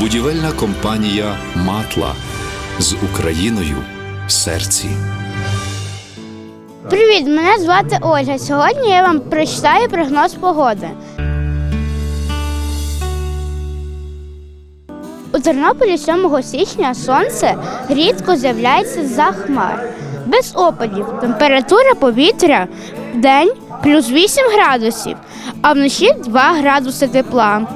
Будівельна компанія Матла з Україною в серці. Привіт, мене звати Ольга. Сьогодні я вам прочитаю прогноз погоди. У Тернополі 7 січня сонце рідко з'являється за хмар. Без опадів. Температура повітря в день плюс 8 градусів, а вночі 2 градуси тепла.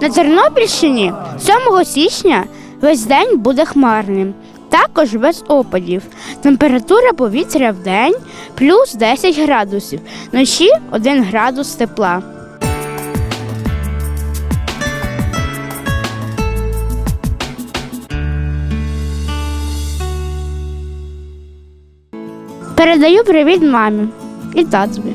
На Тернопільщині 7 січня весь день буде хмарним, також без опадів. Температура повітря в день плюс 10 градусів, вночі 1 градус тепла. Передаю привіт мамі і татові.